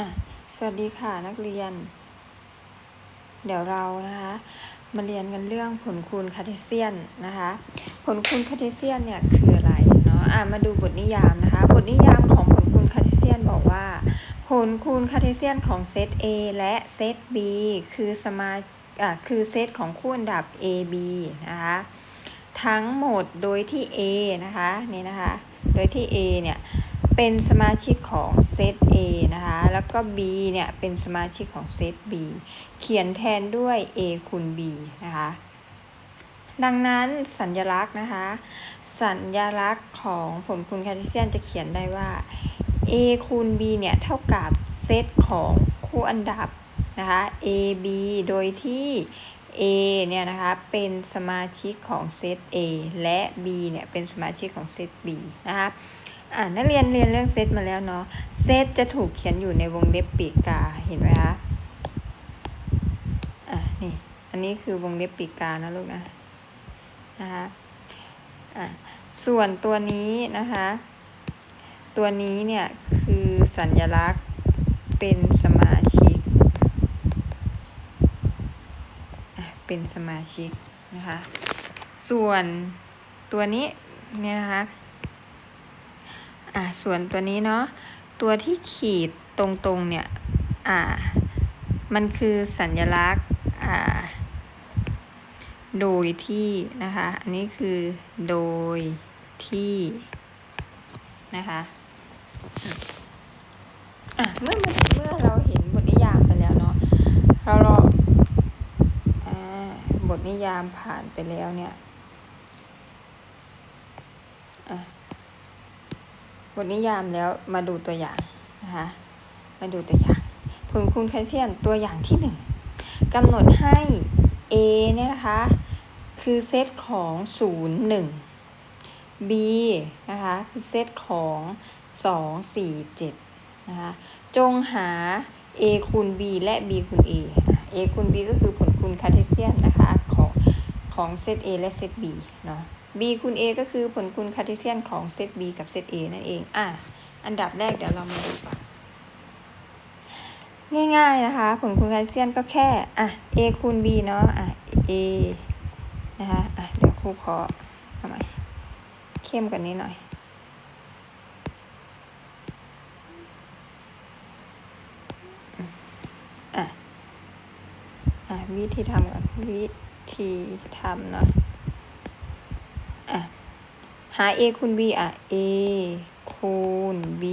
อะสวัสดีค่ะนักเรียน เดี๋ยวเรานะคะมาเรียนกันเรื่องผลคูณคาร์เทเซียนนะคะ ผลคูณคาร์เทเซียนเนี่ยคืออะไรเนาะอะมาดูบทนิยามนะคะ บทนิยามของผลคูณคาร์เทเซียนบอกว่า ผลคูณคาร์เทเซียนของเซต A และเซต B คือสมาอะคือเซตของคู่อันดับ A B นะคะทั้งหมดโดยที่ A นะคะนี่นะคะ โดยที่ A เนี่ย เป็นสมาชิกของเซต A นะคะ แล้วก็ B เนี่ย เป็นสมาชิกของเซต B เขียนแทนด้วย A คูณ B นะคะ ดังนั้นสัญลักษณ์นะคะ สัญลักษณ์ของผลคูณคาร์เทเซียนจะเขียนได้ว่า A คูณ B เนี่ย เท่ากับเซตของคู่อันดับนะคะ A B โดยที่ A เนี่ยนะคะ เป็นสมาชิกของเซต A และ B เนี่ย เป็นสมาชิกของเซต B นะคะ อ่านักเรียนเรียนเรื่องเซตมาแล้วเนาะ เซตจะถูกเขียนอยู่ในวงเล็บปีกกา เห็นไหมคะ อะนี่ อันนี้คือวงเล็บปีกกานะลูกนะ นะคะอะส่วนตัวนี้นะคะ ตัวนี้เนี่ยคือสัญลักษณ์เป็นสมาชิก อะเป็นสมาชิกนะคะ ส่วนตัวนี้เนี่ยนะคะ อ่าส่วนตัวนี้เนาะตัวที่ขีดตรงๆเนี่ยอ่ามันคือสัญลักษณ์อ่าโดยที่นะคะ อันนี้คือโดยที่นะคะอะเมื่อเมื่อเราเห็นบทนิยามไปแล้วเนาะเราเราอ่าบทนิยามผ่านไปแล้วเนี่ยอะ ทนิยามแล้วมาดูตัวอย่างนะคะมาดูตัวอย่าง ผลคูณไคเซียนตัวอย่างที่หนึ่งกำหนดให้ A เนี่ยนะคะ คือเซตของ 0 1 B นะคะ คือเซตของ 2 4 7 นะคะ จงหา A คูณ B และ B คูณ A A คูณ B ก็คือผลคูณคาร์เทเซียนนะคะ ของของเซต A และเซต B เนาะ b คูณ a ก็คือผลคูณคาร์เทเซียนของเซต b กับเซต a นั่นเอง อะ อันดับแรกเดี๋ยวเรามาดูก่อนง่ายๆนะคะ ผลคูณคาร์เทเซียนก็แค่ อะ a คูณ b เนาะ อะ a นะคะ อะ เดี๋ยวครูขอทำไมเข้มกว่านี้หน่อย อะ อะ วิธีทำก่อน วิธีทำเนาะา a คูณ b อะ a คูณ b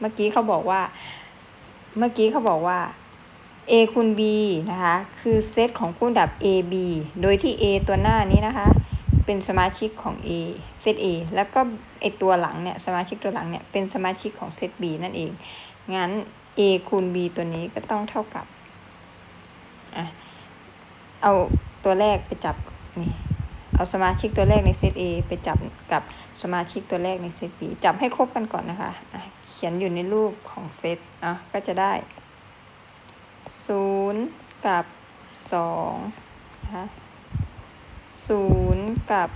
เมื่อกี้เขาบอกว่า เมื่อกี้เขาบอกว่า a คูณ b นะคะ คือเซตของคู่อันดับ a b โดยที่ a ตัวหน้านี้นะคะ เป็นสมาชิกของ a เซต a แล้วก็ไอตัวหลังเนี่ย สมาชิกตัวหลังเนี่ย เป็นสมาชิกของเซต b นั่นเอง งั้น a คูณ b ตัวนี้ก็ต้องเท่ากับ อะ เอาตัวแรกไปจับนี่ เอาสมาชิกตัวแรกในเซต A ไปจับกับสมาชิกตัวแรกในเซต B จับให้ครบกันก่อนนะคะะเขียนอยู่ในรูปของเซตอะก็จะได้ 0 กับ2นะคะ0กับ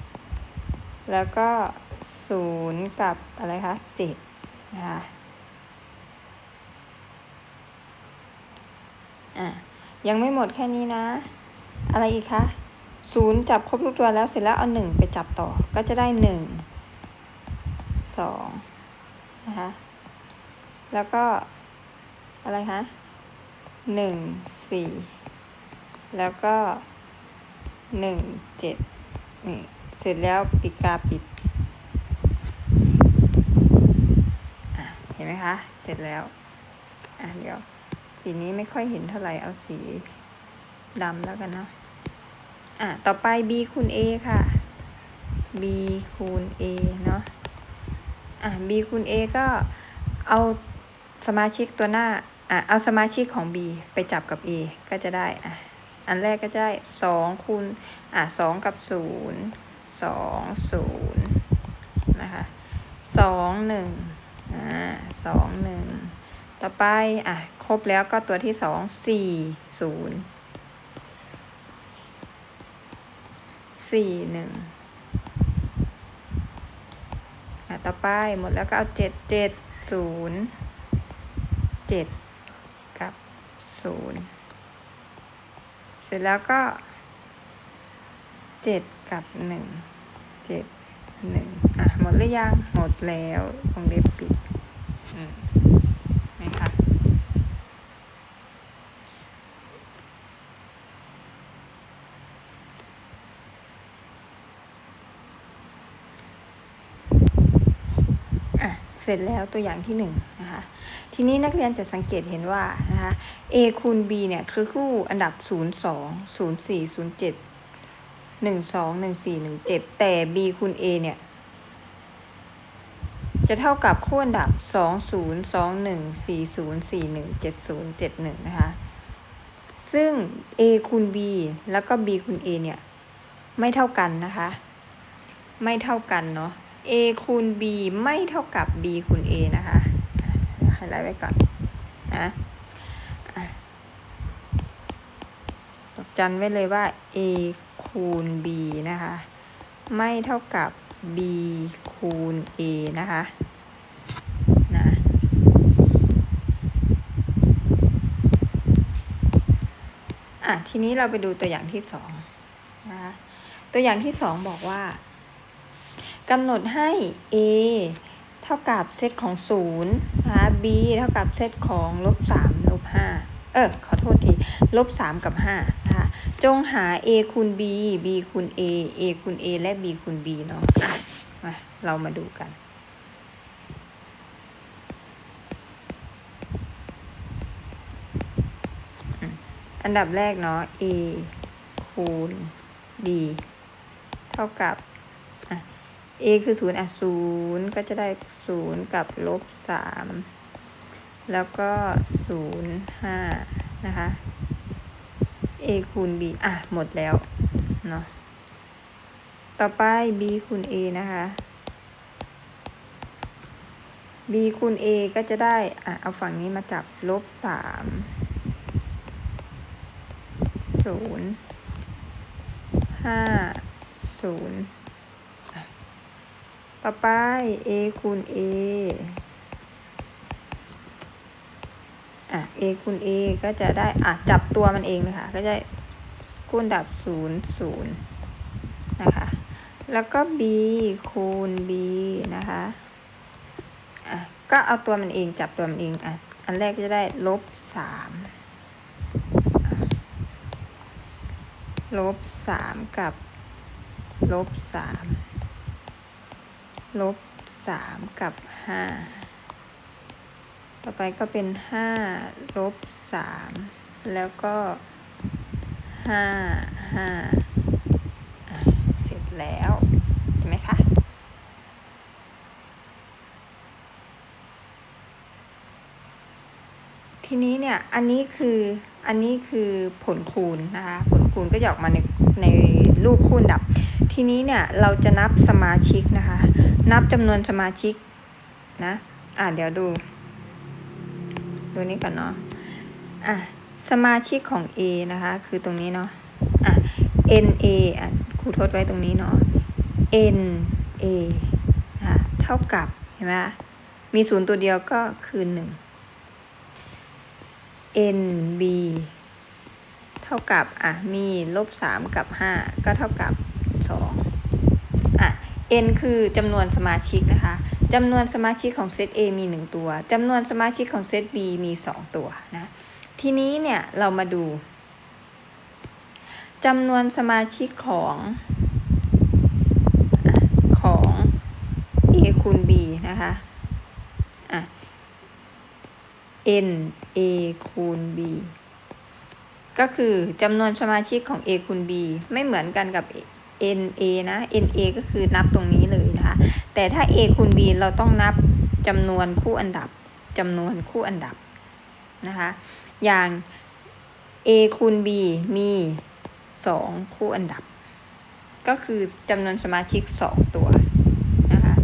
4 แล้วก็ 0 กับอะไรคะ7นะคะอะยังไม่หมดแค่นี้นะ อะไรอีกคะ ศูนย์จับครบทุกตัวแล้วเสร็จแล้วเอาหนึ่งไปจับต่อ ก็จะได้หนึ่งสองนะคะแล้วก็อะไรคะหนึ่งสี่แล้วก็หนึ่งเจ็ดนี่เสร็จแล้วปิดกาปิดเห็นไหมคะ เสร็จแล้ว อะเดี๋ยวสีนี้ไม่ค่อยเห็นเท่าไหร่เอาสีดำแล้วกันเนาะ อะ ต่อไป b คูณ a ค่ะ b คูณ a เนาะ อะ b คูณ a ก็เอาสมาชิกตัวหน้า อะ เอาสมาชิกของ b ไปจับกับ a ก็จะได้ อะ อันแรกก็จะได้สองคูณ อะสองกับศูนย์สองศูนย์นะคะสองหนึ่งอ่าสองหนึ่งต่อไป อะ ครบแล้วก็ตัวที่สองสี่ศูนย์ สี่หนึ่งอะต่อไปหมดแล้วก็เอาเจ็ดเจ็ดศูนย์เจ็ดกับศูนย์เสร็จแล้วก็เจ็ดกับหนึ่งเจ็ดหนึ่งอะหมดหรือยังหมดแล้ววงเล็บปิดอืมไหมคะอะ เสร็จแล้วตัวอย่างที่หนึ่งนะคะทีนี้นักเรียนจะสังเกตเห็นว่านะคะ a คูณ b เนี่ยคือคู่อันดับ 0 2 0 4 0 7 1 2 1 4 1 7 แต่ b คูณ a เนี่ยจะเท่ากับคู่อันดับ 2 0 2 1 4 0 4 1 7 0 7 1 นะคะ ซึ่ง a คูณ b แล้วก็ b คูณ a เนี่ย ไม่เท่ากันนะคะ ไม่เท่ากันเนาะ a คูณ b ไม่เท่ากับ b คูณ a นะคะไฮไลท์ไว้ก่อนนะอะดจันไว้เลยว่า a คูณ b นะคะ ไม่เท่ากับ b คูณ a นะคะนะอะ ทีนี้เราไปดูตัวอย่างที่สองนะคะ ตัวอย่างที่สองบอกว่า กำหนดให้ a เท่ากับเซตของศูนย์นะคะ b เท่ากับเซตของลบสามลบห้าเออขอโทษทีลบสามกับห้านะคะจงหา a คูณ b b คูณ a a คูณ a และ b คูณ b เนาะมาเรามาดูกันอันดับแรกเนาะ a คูณ b เท่ากับ a คือศูนย์อะศูนย์ก็จะได้ศูนย์กับลบสามแล้วก็ศูนย์ห้านะคะ a คูณ b อะ หมดแล้ว เนาะ ต่อไป b คูณ a นะคะ b คูณ a ก็จะได้ อะ เอาฝั่งนี้มาจับลบสามศูนย์ห้าศูนย์ ต่อไป a คูณ a อะ a คูณ a ก็จะได้ อะ จับตัวมันเองเลยค่ะ ก็จะคูณดับศูนย์ศูนย์นะคะ แล้วก็ b คูณ b นะคะ อะ ก็เอาตัวมันเอง จับตัวมันเอง อะ อันแรกจะได้ลบสามลบสามกับลบสาม ลบสามกับห้าต่อไปก็เป็นห้าลบสามแล้วก็ห้าห้าเสร็จแล้วเห็นไหมคะทีนี้เนี่ย อันนี้คือ อันนี้คือผลคูณนะคะ ผลคูณก็จะออกมาในในรูปคูณดับ ทีนี้เนี่ย เราจะนับสมาชิกนะคะ นับจำนวนสมาชิกนะ อะเดี๋ยวดู ดูนี้ก่อนเนาะ อะ สมาชิกของ A นะคะ คือตรงนี้เนาะ อะ N A อะครูทดไว้ตรงนี้เนาะ N A นะะเท่ากับ เห็นไหมมีศูนย์ตัวเดียวก็คือหนึ่ง N B เท่ากับ อะ มีลบสามกับห้าก็เท่ากับ n คือจำนวนสมาชิกนะคะจำนวนสมาชิกของเซต A มีหนึ่งตัวจำนวนสมาชิกของเซต B มีสองตัวนะทีนี้เนี่ยเรามาดูจำนวนสมาชิกของของ A คูณ B นะคะอะ n a คูณ b ก็คือจำนวนสมาชิกของ a คูณ b ไม่เหมือนกันกับ n a นะ n a ก็คือนับตรงนี้เลยนะคะ แต่ถ้า a คูณ b เราต้องนับจำนวนคู่อันดับจำนวนคู่อันดับนะคะ อย่าง a คูณ b มีสองคู่อันดับ ก็คือจำนวนสมาชิกสองตัวนะคะ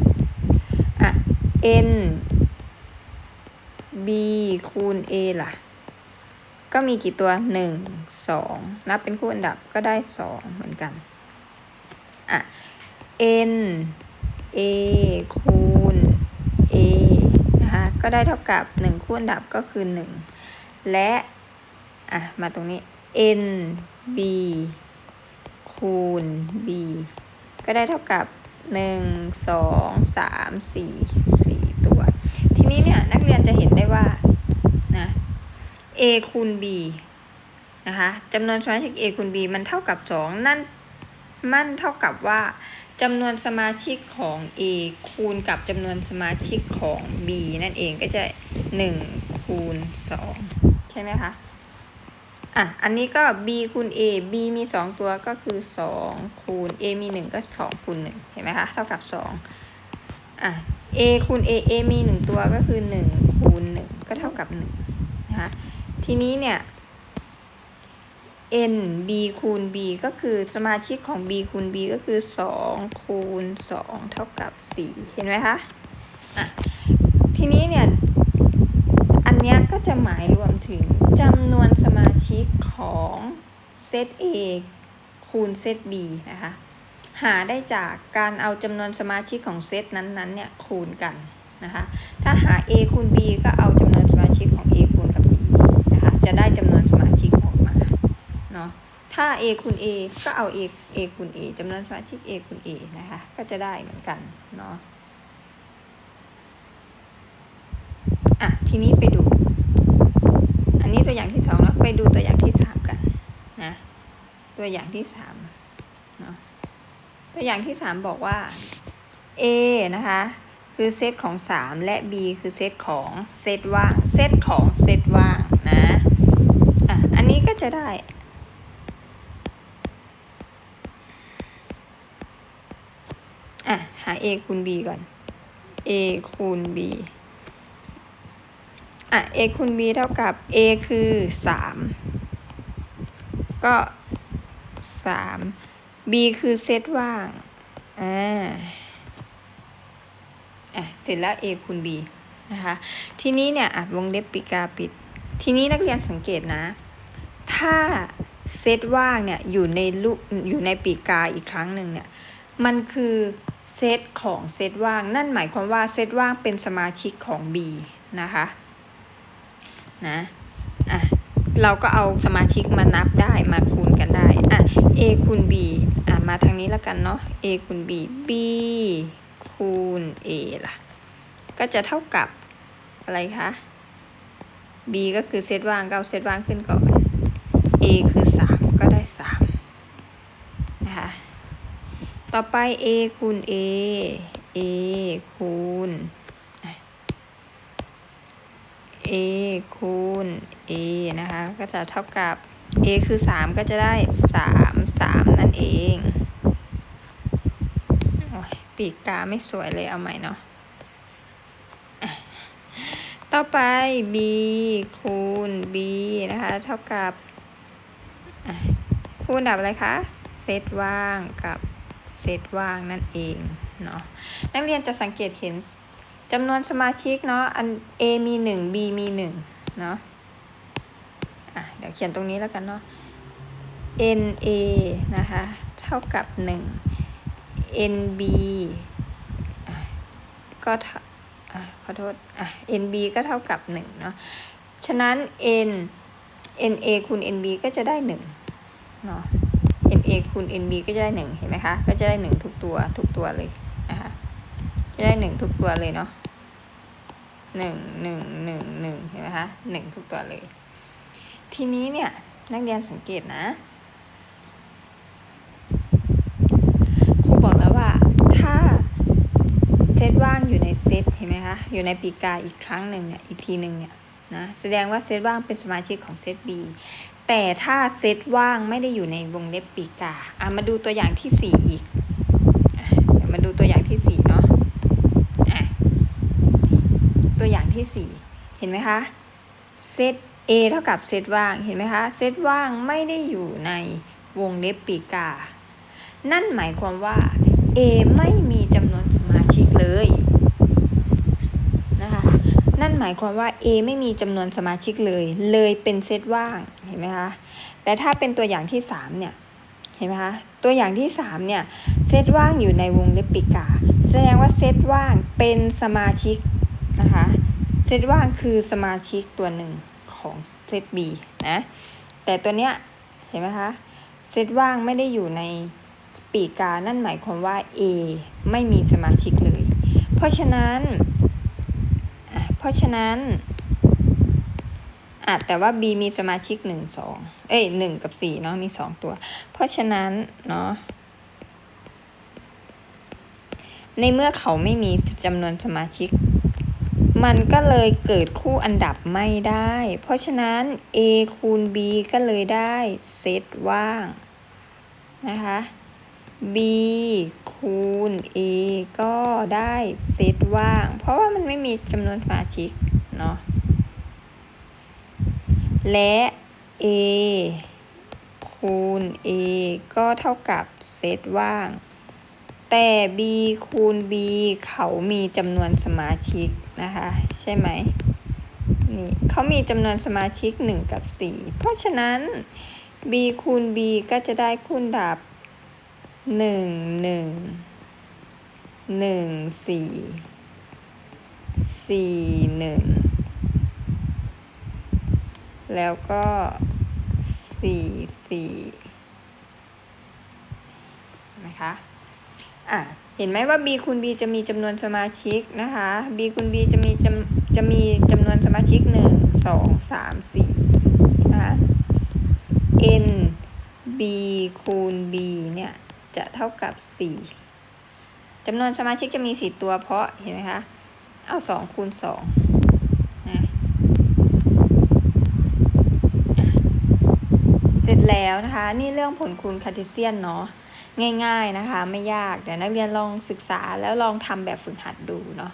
อะ n b คูณ a ล่ะ ก็มีกี่ตัวหนึ่งสองนับเป็นคู่อันดับก็ได้สองเหมือนกัน อะ n a คูณ a นะคะก็ได้เท่ากับหนึ่งคูณดับก็คือหนึ่งและอะมาตรงนี้ n b คูณ b ก็ได้เท่ากับหนึ่งสองสามสี่สี่ตัว ทีนี้เนี่ยนักเรียนจะเห็นได้ว่านะ a คูณ b นะคะจำนวนสมาชิก a คูณ b มันเท่ากับ 2 นั่น มั่นเท่ากับว่าจำนวนสมาชิกของ a คูณกับจำนวนสมาชิกของ b นั่นเองก็จะ1คูณ2ใช่ไหมคะ อะ อันนี้ก็ b คูณ a b มี 2 ตัวก็คือ 2 คูณ a มี 1 ก็ 2 คูณ 1 เห็นไหมคะ เท่ากับ 2 อะ a คูณ a a มี 1 ตัวก็คือ 1 คูณ 1 ก็เท่ากับ1นะคะทีนี้เนี่ย n b คูณ b ก็คือสมาชิกของ b คูณ b ก็คือ 2 คูณ 2 เท่ากับ 4 เห็นไหมคะอะทีนี้เนี่ย อันเนี้ยก็จะหมายรวมถึงจำนวนสมาชิกของเซต A คูณเซต B นะคะ หาได้จากการเอาจำนวนสมาชิกของเซตนั้นๆเนี่ยคูณกันนะคะ ถ้าหา A คูณ B ก็เอาจำนวนสมาชิกของ A คูณกับ B นะคะ จะได้จำนวนสมาชิกออกมาเนาะ ถ้า A คูณ A ก็เอา A A คูณ A จำนวนสมาชิก A คูณ A นะคะ ก็จะได้เหมือนกันเนาะอะ ทีนี้ไปดู อันนี้ตัวอย่างที่สองแล้วไปดูตัวอย่างที่สามกันนะ ตัวอย่างที่สามเนาะ ตัวอย่างที่สามบอกว่า A นะคะ คือเซตของสามและ B คือเซตของเซตว่าง เซตของเซตว่างนะ อะ อันนี้ก็จะได้ อะ หา A คูณ B ก่อน A คูณ B อะ a คูณ b เท่ากับ a คือ 3 ก็ 3 b คือเซตว่าง อ่า อะ เสร็จแล้ว a คูณ b นะคะ ทีนี้เนี่ยอะวงเล็บปีกาปิด ทีนี้นักเรียนสังเกตนะ ถ้าเซตว่างเนี่ยอยู่ในลูกอยู่ในปีกาอีกครั้งหนึ่งเนี่ย มันคือเซตของเซตว่าง นั่นหมายความว่าเซตว่างเป็นสมาชิกของ b นะคะนะอะเราก็เอาสมาชิกมานับได้มาคูณกันได้อะ a คูณ b อะมาทางนี้แล้วกันเนาะ a คูณ b b คูณ a ล่ะ ก็จะเท่ากับอะไรคะ b ก็คือเซตว่างก็เอาเซตว่างขึ้นก่อน a คือ 3 ก็ได้ 3 นะคะ ต่อไป a คูณ a a คูณ a คูณ a นะคะ ก็จะเท่ากับ a คือ 3 ก็จะได้ 3 3 นั่นเองโอ้ยปีกกาไม่สวยเลยเอาใหม่เนาะต่อไป b คูณ b นะคะ เท่ากับ คูณดับอะไรคะ เซตว่างกับ ตว่างนั่นเองเนาะนักเรียนจะสังเกตเห็นจำนวนสมาชิกเนาะอัน A มีหนึ่ง B มีหนึ่งเนาะอะเดี๋ยวเขียนตรงนี้แล้วกันเนาะ NA นะคะ เท่ากับหนึ่ง NB ก็เท่าอะขอโทษอะ NB ก็เท่ากับหนึ่งเนาะ ฉะนั้น N NA คูณ NB ก็จะได้หนึ่งเนาะ a คูณ NB ก็จะได้หนึ่งเห็นไหมคะ ก็จะได้หนึ่งทุกตัวทุกตัวเลยนะคะจะได้หนึ่งทุกตัวเลยเนาะหนึ่งหนึ่งหนึ่งหนึ่งเห็นไหมคะหนึ่งทุกตัวเลย ทีนี้เนี่ยนักเรียนสังเกตนะครูบอกแล้วว่าถ้าเซตว่างอยู่ในเซตเห็นไหมคะอยู่ในปีกาอีกครั้งหนึ่งเนี่ยอีกทีหนึ่งเนี่ย นะแสดงว่าเซตว่างเป็นสมาชิกของเซต B แต่ถ้าเซตว่างไม่ได้อยู่ในวงเล็บปีกาอะมาดูตัวอย่างที่สี่อีกเดี๋ยวมาดูตัวอย่างที่สี่เนาะอะตัวอย่างที่สี่เห็นไหมคะเซต A เท่ากับเซตว่างเห็นไหมคะเซตว่างไม่ได้อยู่ในวงเล็บปีกา นั่นหมายความว่า A ไม่มีจำนวนสมาชิกเลยนะคะ นั่น หมายความว่า A ไม่มีจำนวนสมาชิกเลย เลยเป็นเซตว่างเห็นไหมคะแต่ถ้าเป็นตัวอย่างที่สามเนี่ยเห็นไหมคะตัวอย่างที่สามเนี่ยเซตว่างอยู่ในวงเล็บปีกา แสดงว่าเซตว่างเป็นสมาชิกนะคะเซตว่างคือสมาชิกตัวหนึ่งของเซต B นะแต่ตัวเนี้ยเห็นไหมคะเซตว่างไม่ได้อยู่ในปีกา นั่นหมายความว่า A ไม่มีสมาชิกเลย เพราะฉะนั้น เพราะฉะนั้นอะแต่ว่า B มีสมาชิกหนึ่งสองเอ้ยหนึ่งกับสี่เนาะมีสองตัว เพราะฉะนั้นเนาะในเมื่อเขาไม่มีจำนวนสมาชิก มันก็เลยเกิดคู่อันดับไม่ได้ เพราะฉะนั้น A คูณ B ก็เลยได้เซตว่างนะคะ B คูณ A ก็ได้เซตว่าง เพราะว่ามันไม่มีจำนวนสมาชิกเนาะ และ A คูณ A ก็เท่ากับเซตว่าง แต่ B คูณ B เขามีจำนวนสมาชิกนะคะ ใช่ไหม นี่เขามีจำนวนสมาชิก 1 กับ 4 เพราะฉะนั้น B คูณ B ก็จะได้คูณดับ 1 1 1 4 4 1แล้วก็สี่สี่นะคะอะเห็นไหมว่า b คูณ b จะมีจำนวนสมาชิกนะคะ b คูณ b จะมีจำจะมีจำนวนสมาชิกหนึ่งสองสามสี่นะคะ n b คูณ b เนี่ย จะเท่ากับสี่จำนวนสมาชิกจะมีสี่ตัวเพราะเห็นไหมคะ เอาสองคูณสองนะเสร็จแล้วนะคะ นี่เรื่องผลคูณคาร์ติเซียนเนาะง่ายๆนะคะ ไม่ยาก เดี๋ยวนักเรียนลองศึกษาแล้วลองทำแบบฝึกหัดดูเนาะ